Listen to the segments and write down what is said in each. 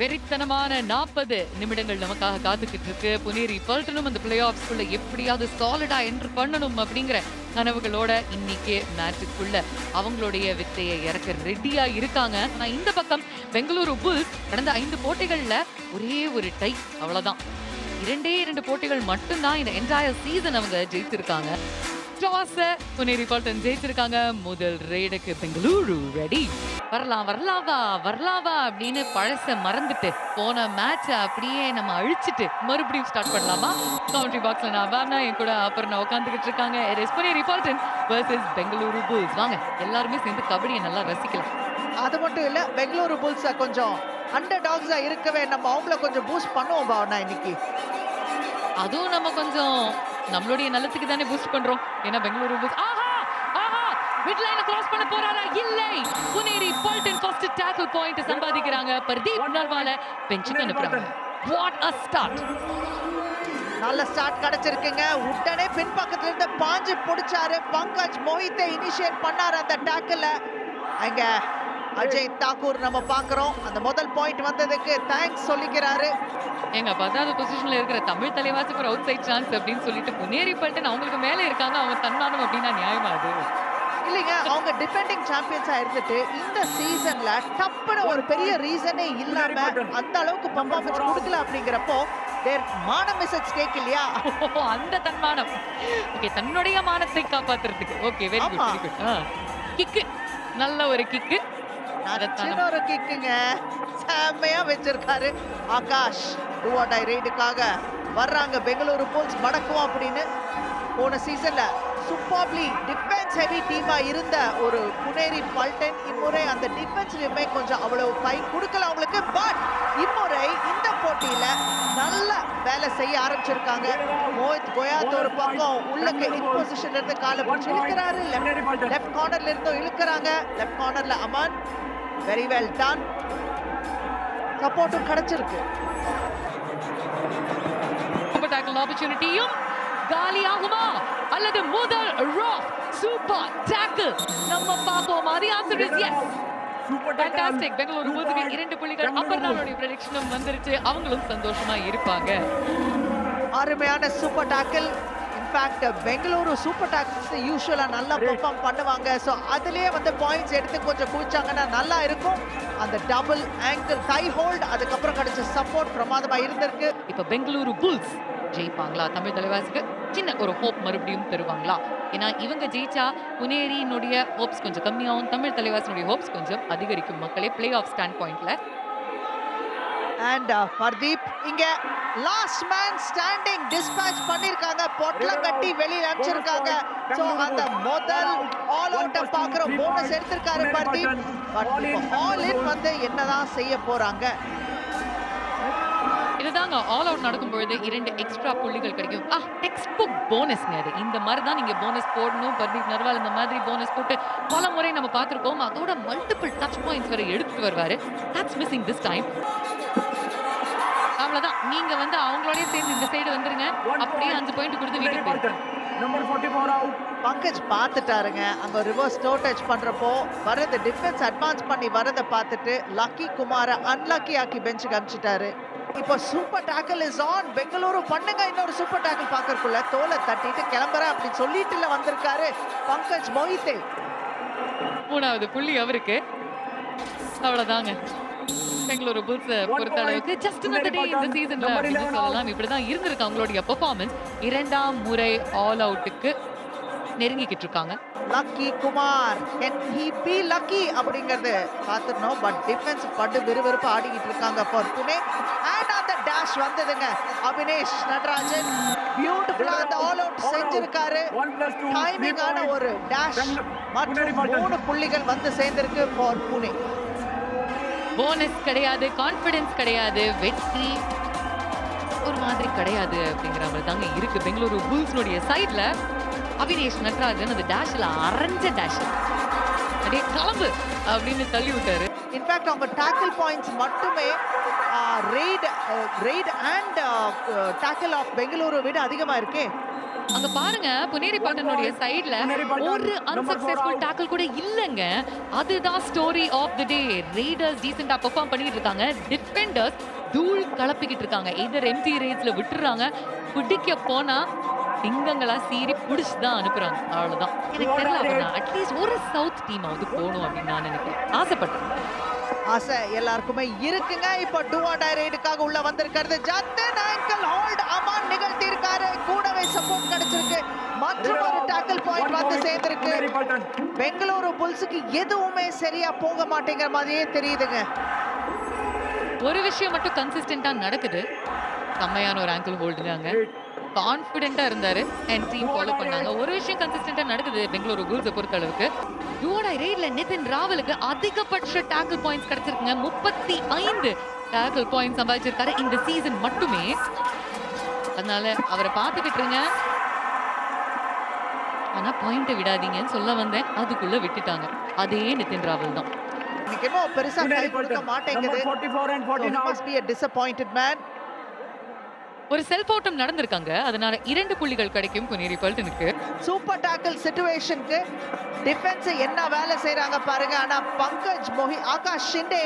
வெறித்தனமான நாற்பது நிமிடங்கள் நமக்காக காத்துக்கிட்டு இருக்கு. புனேரி பல்டனும் அந்த பிளே ஆஃப்ஸ்குள்ள எப்படியாவது சாலிடா என்ட்ரு பண்ணணும் அப்படிங்கிற கனவுகளோட இன்னைக்கு மேட்சுக்குள்ள அவங்களுடைய வித்தையை இறக்க ரெடியா இருக்காங்க. ஆனா இந்த பக்கம் பெங்களூரு புல்ஸ் கடந்த ஐந்து போட்டிகள்ல ஒரே ஒரு டை அவ்வளவுதான். இரண்டே இரண்டு போட்டிகள் மட்டும்தான் இந்த என்டையர் சீசன் அவங்க ஜெயித்திருக்காங்க. டாஸ புனேரி பால்டன் ஜெயிச்சிருக்காங்க முதல் ரெய்டுக்கு பெங்களூரு ரெடி வரலாம் வரலாவா வரலாவா அப்படின்னு பழச மறந்துட்டு போன மேட்ச அப்படியே நம்ம அழிச்சிட்டு மறுபடியும் ஸ்டார்ட் பண்ணலாமா? கவுண்டரி பாக்ஸ்ல நான் வேணா என் கூட அப்புறம் நான் உட்காந்துக்கிட்டு இருக்காங்க. Yes Puneri Paltan versus Bengaluru Bulls வாங்க எல்லாருமே சேர்ந்து கபடியை நல்லா ரசிக்கலாம். அது மட்டும் இல்ல பெங்களூரு புல்ஸ் கொஞ்சம் அண்டர் டாக்ஸா இருக்கவே நம்ம அவங்கள கொஞ்சம் பூஸ்ட் பண்ணுவோம் பாவனா இன்னைக்கு. அதுவும் நம்ம கொஞ்சம் நம்மளுடைய நலத்துக்கு தானே பூஸ்ட் பண்றோம். ஏன்னா பெங்களூரு புல்ஸ் ஆஹா மிட் லைனை கிராஸ் பண்ண போறாரா? இல்லை. Puneri Paltan first tackle point சம்பாதிக்கிறாங்க. பர்தீப் நர்வால பெஞ்சுக்கு அனுப்புறாங்க. வாட் அ ஸ்டார்ட் நல்ல ஸ்டார்ட் கிடைச்சிருக்குங்க. உடனே பின்பக்கத்துல இருந்து பாஞ்சு பிடிச்சாரு. பங்கஜ் மோஹித்தை இனிஷியேட் பண்ணாரு அந்த டேக்கில் அங்க அஜய் தாக்கூர் நம்ம பார்க்கறோம். அந்த முதல் பாயிண்ட் வந்ததுக்கு தேங்க்ஸ் சொல்லிக்கிறாரு. எங்க பத்தாவது பொசிஷன்ல இருக்கிற தமிழ் தலைவாசுக்கு ஒரு அவுட் சைட் சான்ஸ் அப்படின்னு சொல்லிட்டு புனேரி பால்டன் அவங்களுக்கு மேல இருக்காங்க. அவங்க தன்மானம் அப்படின்னா நியாயமா அது? இல்லைங்க அவங்க டிஃபெண்டிங் சாம்பியன்ஸா இருந்துட்டு இந்த சீசன்ல டப்புன்னு ஒரு பெரிய ரீசனே இல்லாம அந்த அளவுக்கு பர்ஃபார்மன்ஸ் கொடுக்கல அப்படிங்கிறப்போ தேர் மானம் இஸ் அட் ஸ்டேக் இல்லையா அந்த தன்மானம். ஓகே தன்னுடைய மானத்தை காப்பாத்துறதுக்கு. ஓகே வெரி குட் ஆமா. வெரி குட் கிக்கு நல்ல ஒரு கிக்கு சின்ன ஒரு கிக்குங்க செம்மையா வச்சிருக்காரு. ஆகாஷ் டூவாட்டாய் ரைடுக்காக வர்றாங்க. பெங்களூரு போல்ஸ் மடக்குவோம் அப்படின்னு போன சீசன்ல சூப்பர்லி டிஃபென்ஸ் ஹெவி டீமா இருந்த ஒரு புனேரி பல்டன் இம்முறை அந்த டிஃபென்ஸ்லயுமே கொஞ்சம் அவ்வளவு கை கொடுக்கல அவங்களுக்கு பட் இம்முறை இந்த போட்டியில நல்ல வேலை செய்ய ஆரம்பிச்சிருக்காங்க. மோஹித் கோயாத் ஒரு பக்கம் உள்ளக்கு இன் பொசிஷன்ல இருந்து காலை பிடிச்சி இழுக்கிறாரு. லெஃப்ட் கார்னர்ல இருந்தும் இழுக்கிறாங்க. லெஃப்ட் கார்னர்ல அமன். வெரி வெல் டன் சப்போர்ட்டும் கிடைச்சிருக்கு. ஆப்பர்ச்சுனிட்டியும் காலியாகுமா? அல்லது முதல் ராக் சூப்பர் டாக்கிள் நம்ம பார்ப்போமா. The answer is yes fantastic Bengaluru பூத்துக்கு இரண்டு புள்ளிகள். அப்பர்னாலுடைய ப்ரெடிக்ஷனும் வந்துருச்சு. அவங்களும் சந்தோஷமா இருப்பாங்க. அருமையான super tackle in fact Bengaluru super tackles யூஸ்வலா நல்லா பெர்ஃபார்ம் பண்ணுவாங்க. ஸோ அதுலயே வந்து பாயிண்ட்ஸ் எடுத்து கொஞ்சம் குவிச்சாங்கன்னா நல்லா இருக்கும். அந்த டபுள் ஆங்கிள் டை ஹோல்ட் அதுக்கப்புறம் கிடைச்ச சப்போர்ட் பிரமாதமா இருந்திருக்கு. இப்ப பெங்களூரு புல்ஸ் ஜெயிப்பாங்களா? தமிழ் தலைவாசிக்கு சின்ன ஒரு ஹோப் மறுபடியும் தருவாங்களா? ஏன்னா இவங்க ஜெயிச்சா புனேரியினுடைய ஹோப்ஸ் கொஞ்சம் கம்மியாகும் தமிழ் தலைவாசினுடைய ஹோப்ஸ் கொஞ்சம் அதிகரிக்கும் மக்களே. பிளே ஆஃப் ஸ்டாண்ட் பாயிண்ட்ல அண்ட் பர்தீப் இங்க லாஸ்ட் மேன் ஸ்டாண்டிங் டிஸ்பேட்ச் பண்ணிருக்காங்க. பொட்ல கட்டி வெளியில அனுப்பிச்சிருக்காங்க. சோ அந்த முதல் ஆல் அவுட் பாக்குற போனஸ் எடுத்திருக்காரு பர்தீப் பட் ஆல் இன் வந்து என்னதான் செய்ய போறாங்க? இதுதாங்க ஆல் அவுட் நடக்கும் பொழுது இரண்டு எக்ஸ்ட்ரா புள்ளிகள் கிடைக்கும். ஆ டெக்ஸ்ட் புக் போனஸ்ங்க அது. இந்த மாதிரி தான் நீங்க போனஸ் போடணும் பர்தீப் நர்வால் இந்த மாதிரி போனஸ் போட்டு பல முறை நம்ம பார்த்திருக்கோம். அதோட மல்டிபிள் டச் பாயிண்ட்ஸ் வரை எடுத்துட்டு வருவாரு. தட்ஸ் மிஸ்ஸிங் திஸ் டைம் அவ்வளவுதான். நீங்க வந்து அவங்களோடய சேர்ந்து இந்த சைடு வந்துருங்க. அப்படியே அஞ்சு பாயிண்ட் கொடுத்து வீட்டுக்கு போயிருங்க நம்பர் 44 அவுட் பங்கஜ் பார்த்துட்டாருங்க. அங்க ரிவர்ஸ் டோ டச் பண்றப்போ வரது டிஃபென்ஸ் அட்வான்ஸ் பண்ணி வரதை பார்த்துட்டு லக்கி குமார அன்லக்கி ஆக்கி பெஞ்சுக்கு அனுப்பிச்சிட்டாரு. இப்போ super tackle is on Bengaluru பண்ணுங்க இன்னொரு சூப்பர் டேக்கிள் பார்க்கறதுக்குள்ள. தோலை தட்டிட்டு கிளம்புறேன் அப்படின்னு சொல்லிட்டுல வந்திருக்காரு பங்கஜ் மொஹித்தே மூணாவது புள்ளி அவருக்கு. அவ்வளவுதாங்க. பெங்களூரு புல்ஸ் பொறுத்த அளவுக்கு ஜஸ்ட் another day இந்த சீசன்ல அப்படின்னு சொல்லலாம். இப்படிதான் இருந்திருக்கு அவங்களுடைய பெர்ஃபார்மன்ஸ் இரண்டாம் முறை ஆல் அவுட்டுக்கு நெருங்கிக்கிட்டு இருக்காங்க Lucky Kumar can he be lucky அப்படிங்கிறது பார்த்துடணும். பட் டிஃபென்ஸ் பட்டு விறுவிறுப்பு ஆடிக்கிட்டு இருக்காங்க ஃபார் புனே அண்ட் அந்த டேஷ் வந்ததுங்க. அபினேஷ் நடராஜன். பியூட்டிஃபுல்லா அந்த ஆல் அவுட் செஞ்சிருக்காரு. 1 plus 2 டைமிங்கான ஒரு டேஷ் மற்றும் மூணு புள்ளிகள் வந்து சேர்ந்திருக்கு ஃபார் புனே போனஸ் கிடையாது. கான்ஃபிடன்ஸ் கிடையாது. வெற்றி ஒரு மாதிரி கிடையாது அப்படிங்கிற மாதிரி தாங்க இருக்கு. பெங்களூரு புல்ஸ்னுடைய சைடுல அபினேஷ் நட்ராஜன் அந்த டேஷில் அரைஞ்ச டேஷ் அப்படியே கிளம்பு அப்படின்னு தள்ளி விட்டாரு இன்ஃபேக்ட் அவங்க டேக்கிள் பாயிண்ட்ஸ் மட்டுமே raid raid and tackle of Bengaluru விட அதிகமாக இருக்கே. அங்க பாருங்க புனேரி பட்டனுடைய சைடுல ஒரு அன்சக்சஸ்ஃபுல் டாக்கிள் கூட இல்லங்க. அதுதான் story of the day raiders டீசெண்டா பெர்ஃபார்ம் பண்ணிட்டு இருக்காங்க. டிஃபெண்டர்ஸ் தூள் கலப்பிக்கிட்டு இருக்காங்க. எதர் எம்டி ரேட்ஸ்ல விட்டுறாங்க. பிடிக்க போனா சிங்கங்களா சீறி புடிச்சு தான் அனுப்புறாங்க. அவ்வளவுதான். எனக்கு தெரியல அட்லீஸ்ட் ஒரு சவுத் டீம் வந்து போகணும் அப்படின்னு நான் நினைக்கிறேன். ஆசைப்பட்டேன். ஆசை எல்லாருக்குமே இருக்குங்க. இப்போ டுவாடா ரைடுக்காக உள்ள வந்திருக்கிறது ஜத்தன் ஆங்கிள் ஹோல்ட் அமான் நிகழ்த்தி இருக்காரு கூடவே சப்போர்ட் கிடைச்சிருக்கு. மற்றும் ஒரு டாக்கிள் பாயிண்ட் வந்து சேர்ந்திருக்கு. பெங்களூரு புல்ஸுக்கு எதுவுமே சரியா போக மாட்டேங்கிற மாதிரியே தெரியுதுங்க. ஒரு விஷயம் மட்டும் கன்சிஸ்டன்டா நடக்குது. செம்மையான ஒரு ஆங்கிள் ஹோல்டுங்க அங்க கான்ஃபிடென்ட்டா இருந்தாரு அண்ட் டீம் ஃபாலோ பண்ணாங்க. ஒரு விஷயம் கன்சிஸ்டன்ட்டா நடக்குது பெங்களூரு கூல்ஸை பொறுத்த அளவுக்கு டுவோடா ரேட்ல நிதின் ராவலுக்கு அதிகபட்ச டாக்கிள் பாயிண்ட்ஸ் கிடைச்சிருக்குங்க. முப்பத்தி ஐந்து டாக்கிள் பாயிண்ட் சம்பாதிச்சிருக்காரு இந்த சீசன் மட்டுமே. அதனால அவரை பார்த்துக்கிட்டு இருங்க. ஆனா பாயிண்ட்டை விடாதீங்கன்னு சொல்ல வந்தேன். அதுக்குள்ள விட்டுட்டாங்க. அதே நிதின் ராவல் தான். இன்னைக்கு இன்னும் பெருசா கை கொடுக்க மாட்டேங்குது. So he must be a disappointed man. ஒரு செல்ஃப் ஓட்டம் நடந்திருக்காங்க. அதனால இரண்டு புள்ளிகள் கிடைக்கும் புனேரி பல்டனுக்கு சூப்பர் டாக்கிள் சிச்சுவேஷனுக்கு டிஃபென்ஸ் என்ன வேலை செய்றாங்க பாருங்க. ஆனா பங்கஜ் மோஹி ஆகாஷ் ஷிண்டே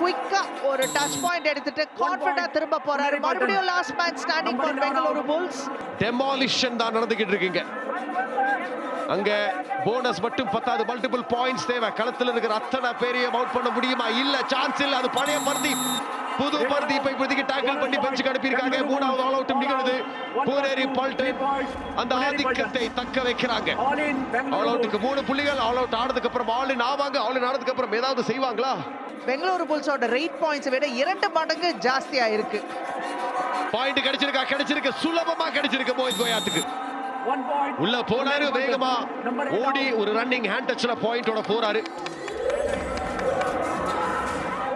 குயிக்கா ஒரு டச் பாயிண்ட் எடுத்துட்டு கான்ஃபிடண்டா திரும்ப போறாரு. மறுபடியும் last match standing for Bengaluru Bulls demolition தான் நடந்துகிட்டு இருக்குங்க. அங்க போனஸ் மட்டும் பத்தாது. மல்டிபிள் பாயிண்ட்ஸ் தேவை. களத்துல இருக்கிற அத்தனை பேரையும் அவுட் பண்ண முடியுமா? இல்ல சான்ஸ் இல்ல. அது பழைய பருதி புது பருதி இப்ப இப்போதைக்கு டேக்கிள் பண்ணி பெஞ்சுக்கு அனுப்பியிருக்காங்க. மூணாவது ஆல் அவுட்டும் நிகழுது பூனேரி பல்டன் அந்த ஆதிக்கத்தை தக்க வைக்கிறாங்க. ஆல் அவுட்டுக்கு மூணு புள்ளிகள். ஆல் அவுட் ஆனதுக்கு அப்புறம் ஆல் இன் ஆவாங்க. ஆல் இன் ஆனதுக்கு அப்புறம் ஏதாவது செய்வாங்களா? பெங்களூரு புல்ஸோட ரேட் பாயிண்ட்ஸ் விட இரண்டு மடங்கு ஜாஸ்தியா இருக்கு. பாயிண்ட் கிடைச்சிருக்கா? கிடைச்சிருக்கு. சுலபமா கிடைச்சிருக்கு மோஹித் கோயாத்துக்கு. உள்ள போனாரு வேகமா. ஓடி ஒரு ரன்னிங் ஹேண்ட் டச்ல பாயிண்டோட போறாரு.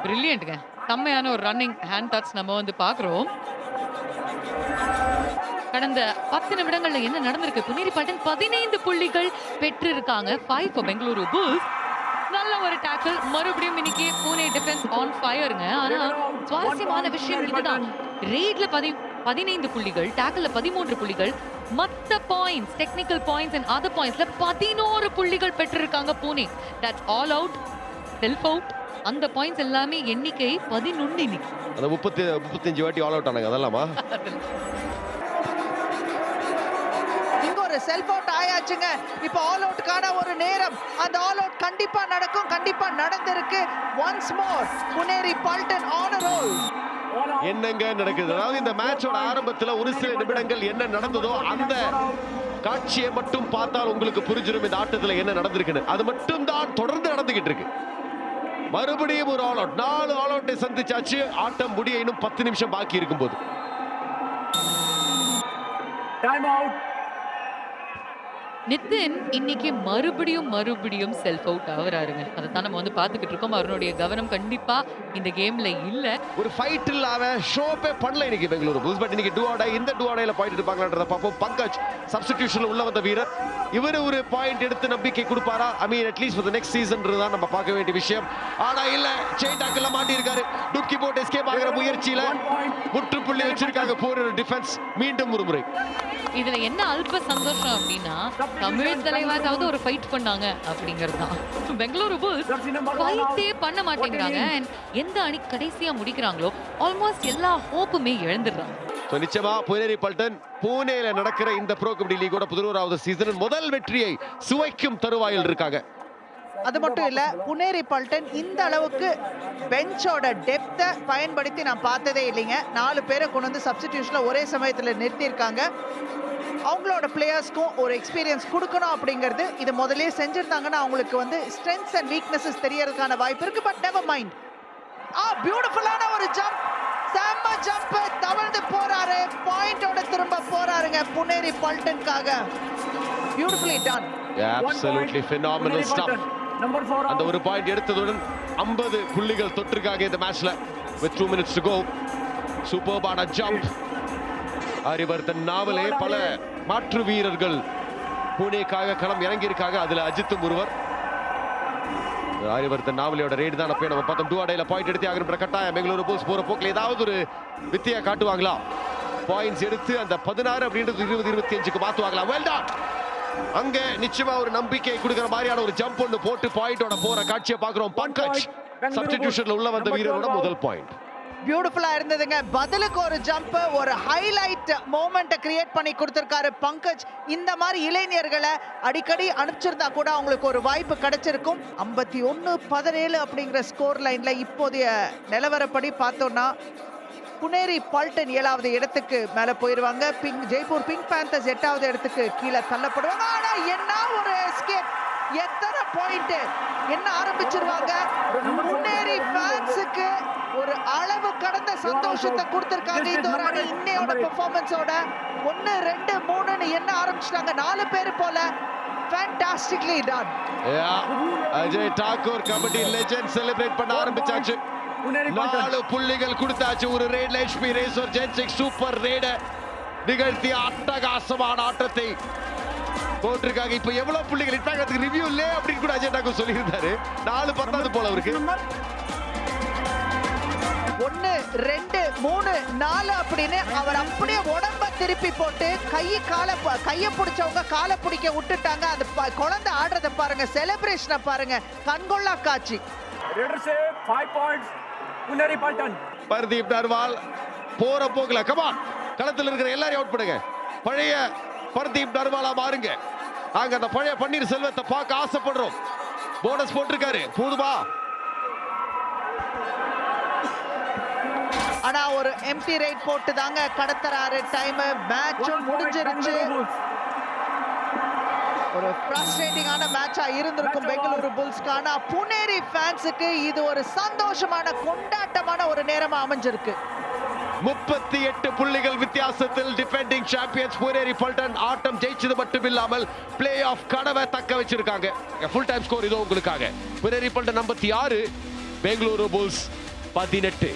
பிரில்லியன்ட்ங்க செம்மையான ஒரு ரன்னிங் ஹேண்ட் டச் நம்ம வந்து பார்க்குறோம். கடந்த பத்து நிமிடங்கள்ல என்ன நடந்திருக்கு? புனேரி பட்டன் பதினைந்து புள்ளிகள் பெற்றிருக்காங்க. ஃபைவ் ஃபார் பெங்களூரு புல்ஸ் நல்ல ஒரு டாக்கிள் மறுபடியும் இன்னைக்கு பூனே டிஃபென்ஸ் ஆன் ஃபயருங்க ஆனா சுவாரஸ்யமான விஷயம் இதுதான். ரேட்ல பதி பதினைந்து புள்ளிகள் டாக்கிள்ல பதிமூன்று புள்ளிகள் மத்த points technical points and other பாயிண்ட்ஸ்ல பதினோரு புள்ளிகள் பெற்றிருக்காங்க Pune that's all out self out அந்த பாயிண்ட்ஸ் எல்லாமே எண்ணிக்கை பதினொன்னு இன்னைக்கு. அந்த முப்பத்தி முப்பத்தஞ்சு வாட்டி ஆல் அவுட் ஆனாங்க அதெல்லாமா? இங்க ஒரு செல்ஃப் அவுட் ஆயாச்சுங்க. இப்போ ஆல் அவுட்டுக்கான ஒரு நேரம். அந்த ஆல் அவுட் கண்டிப்பா நடக்கும் கண்டிப்பா நடந்திருக்கு. Once more Puneri Paltan on roll என்னங்க நடக்குது? அதாவது இந்த மேட்சோட ஆரம்பத்துல ஒரு சில நிமிடங்கள் என்ன நடந்ததோ அந்த காட்சியை மட்டும் பார்த்தால் உங்களுக்கு புரிஞ்சிடும் இந்த ஆட்டத்துல என்ன நடந்திருக்குன்னு. அது மட்டும் தான் தொடர்ந்து நடந்துகிட்டு இருக்கு. மறுபடியும் ஒரு ஆல் அவுட் நாலு ஆல் அவுட்டை சந்திச்சாச்சு. ஆட்டம் முடிய இன்னும் பத்து நிமிஷம் பாக்கி இருக்கும் போது டைம் அவுட் நிதின் இன்னைக்கு மறுபடியும் மறுபடியும் செல்ஃப் அவுட் ஆகுறாருங்க. அதை தான் நம்ம வந்து பார்த்துக்கிட்டு இருக்கோம். அவருடைய கவனம் கண்டிப்பா இந்த கேம்ல இல்ல. ஒரு ஃபைட் இல்லாம ஷோப்பே பண்ணல இன்னைக்கு பெங்களூரு. புல்ஸ் பட் இன்னைக்கு டூஆடை இந்த டூஆடையில பாயிண்ட் எடுப்பாங்கன்றத பார்ப்போம். பங்கஜ் சப்ஸ்டிடியூஷன்ல உள்ள வந்த வீரர். இவர் ஒரு பாயிண்ட் எடுத்து நம்பிக்கை கொடுப்பாரா? I mean at least for next season தான் நம்ம பார்க்க வேண்டிய விஷயம். ஆனா இல்ல செயின் டாக்கல்ல மாட்டி இருக்காரு டுக்கி போட்டு எஸ்கேப் ஆகிற முயற்சியில முற்றுப்புள்ளி வச்சிருக்காங்க. போர் டிஃபென்ஸ் மீண்டும் ஒரு முறை. இதுல என்ன அல்ப சந்தோஷம் அப்படின்னா தமிழ் தலைவராவது ஒரு ஃபைட் பண்ணாங்க அப்படிங்கிறது தான் பெங்களூரு புல்ஸ் ஃபைட்டே பண்ண மாட்டேங்கிறாங்க. எந்த அணி கடைசியா முடிக்கிறாங்களோ ஆல்மோஸ்ட் எல்லா ஹோப்புமே இழந்துடுறாங்க. ஸோ நிச்சயமா புனேரி பல்டன் பூனேல நடக்கிற இந்த ப்ரோ கபடி லீகோட பதினோராவது சீசனின் முதல் வெற்றியை சுவைக்கும் தருவாயில் இருக்காங்க. அது மட்டும் இல்ல புனேரி பல்டன் இந்த அளவுக்கு பெஞ்சோட டெப்த்தை பயன்படுத்தி நான் பார்த்ததே இல்லைங்க. நாலு பேரை கொண்டு வந்து சப்ஸ்டிடியூஷன்ல ஒரே சமயத்துல நிறுத்தியிருக்காங்க. அவங்களோட பிளேயர்ஸ்க்கும் ஒரு எக்ஸ்பீரியன்ஸ் கொடுக்கணும் அப்படிங்கிறது இது முதல்லயே செஞ்சிருந்தாங்கன்னா அவங்களுக்கு வந்து ஸ்ட்ரென்த்ஸ் அண்ட் வீக்னஸஸ் தெரியறதுக்கான வாய்ப்பு இருக்கு பட் நெவர் மைண்ட் ஆ பியூட்டிஃபுல்லான ஒரு ஜம்ப் செம்ம ஜம்ப் தவழ்ந்து போறாரு. பாயிண்டோட திரும்ப போறாருங்க Puneri பல்டனுக்காக beautifully done Absolutely phenomenal stuff. அந்த ஒரு பாயிண்ட் எடுத்ததுடன் 50 புள்ளிகள் தொட்டிருக்காங்க இந்த மேட்ச்ல with two minutes to go சூப்பர்பான ஜம்ப் ஹரிவர்தன் நாவலே பல மாற்று வீரர்கள் புனேக்காக களம் இறங்கியிருக்காங்க. அதுல அஜித்தும் ஒருவர். ஹரிவர்தன் நாவலியோட ரேடு தான் அப்போ நம்ம பார்த்தோம். டூ அடையில பாயிண்ட் எடுத்து ஆகணுன்ற கட்டாயம். பெங்களூரு போஸ் போற போக்கில் ஏதாவது ஒரு வித்தியா காட்டுவாங்களா? பாயிண்ட்ஸ் எடுத்து அந்த பதினாறு அப்படின்றது இருபது இருபத்தி அஞ்சுக்கு மாத்துவாங்களா? வெல் டான் அங்க நிச்சயமா ஒரு நம்பிக்கை கொடுக்கிற மாதிரியான ஒரு ஜம்ப் ஒன்று போட்டு பாயிண்டோட போற காட்சியை பார்க்கிறோம். பங்கஜ் சப்ஸ்டிடியூஷன்ல உள்ள வந்த வீரரோட முதல் பாயிண்ட் பியூட்டிஃபுல்லா இருந்ததுங்க. பதிலுக்கு ஒரு ஜம்ப் ஒரு ஹைலைட் மோமெண்ட்டை கிரியேட் பண்ணி கொடுத்திருக்காரு பங்கஜ். இந்த மாதிரி இளைஞர்களை அடிக்கடி அனுப்பிச்சிருந்தா கூட அவங்களுக்கு ஒரு வாய்ப்பு கிடைச்சிருக்கும். ஐம்பத்தி ஒன்று பதினேழு அப்படிங்கிற ஸ்கோர் லைன்ல இப்போதைய நிலவரப்படி பார்த்தோம்னா புனேரி பால்டன் ஏழாவது இடத்துக்கு மேல போயிருவாங்க. பிங்க் ஜெய்ப்பூர் பிங்க் பேந்தர்ஸ் எட்டாவது இடத்துக்கு கீழே தள்ளப்படுவாங்க. ஆனா என்ன ஒரு எஸ்கேப் எத்தனை பாயிண்ட் என்ன ஆரம்பிச்சிருவாங்க? முன்னேறி ஃபேன்ஸுக்கு ஒரு அளவு கடந்த சந்தோஷத்தை கொடுத்திருக்காங்க. இந்த ஒரு அணி இன்னையோட பெர்ஃபார்மன்ஸோட ஒன்னு ரெண்டு மூணுன்னு என்ன ஆரம்பிச்சிட்டாங்க? நாலு பேர் போல fantastically done Ajay Thakur kabaddi legend celebrate பண்ண ஆரம்பிச்சாச்சு. நாலு புள்ளிகள் கொடுத்தாச்சு. ஒரு ரேட் ஹெச்பி ரேசர் ஜென்சிக் சூப்பர் ரேட நிகழ்த்திய அட்டகாசமான ஆட்டத்தை போட்டிருக்காங்க இப்ப எவ்வளவு புள்ளிகள் இட்டாங்கிறதுக்கு ரிவ்யூ இல்லே அப்படின்னு கூட அஜய் சொல்லியிருந்தாரு. நாலு பத்தாவது போல அவருக்கு. ஒன்னு ரெண்டு மூணு நாலு அப்படின்னு அவர் அப்படியே உடம்ப திருப்பி போட்டு கை காலை கையை பிடிச்சவங்க காலை பிடிக்க விட்டுட்டாங்க. அது குழந்தை ஆடுறதை பாருங்க செலிப்ரேஷனை பாருங்க. கண்கொள்ளா காட்சி. Raiders save five points. முன்னேறி பால்டன் பர்தீப் தர்வால் போற போக்கில் கமான் களத்தில் இருக்கிற எல்லாரையும் அவுட் பண்ணுங்க. பழைய பர்தீப் நர்வாலா மாறுங்க. நாங்க அந்த பழைய பன்னீர் செல்வத்தை பார்க்க ஆசைப்படுறோம். போனஸ் போட்டிருக்காரு. போதுமா? ஆனா ஒரு எம்டி ரைட் போட்டு தாங்க கடத்துறாரு டைம் மேட்சும் முடிஞ்சிருச்சு. ஒரு ஃப்ரஸ்ட்ரேட்டிங்கான மேட்சா இருந்திருக்கும் பெங்களூரு புல்ஸ்க்கு ஆனா புனேரி ஃபேன்ஸுக்கு இது ஒரு சந்தோஷமான கொண்டாட்டமான ஒரு நேரமா அமைஞ்சிருக்கு. முப்பத்தி எட்டு புள்ளிகள் வித்தியாசத்தில் டிஃபெண்டிங் சாம்பியன்ஸ் புனேரி பல்டன் ஆட்டம் ஜெயிச்சது மட்டும் இல்லாமல் பிளே ஆஃப் கனவை தக்க வச்சிருக்காங்க. ஃபுல் டைம் ஸ்கோர் இதோ உங்களுக்காக. புனேரி பல்டன் ஐம்பத்தி ஆறு பெங்களூரு புல்ஸ் பதினெட்டு.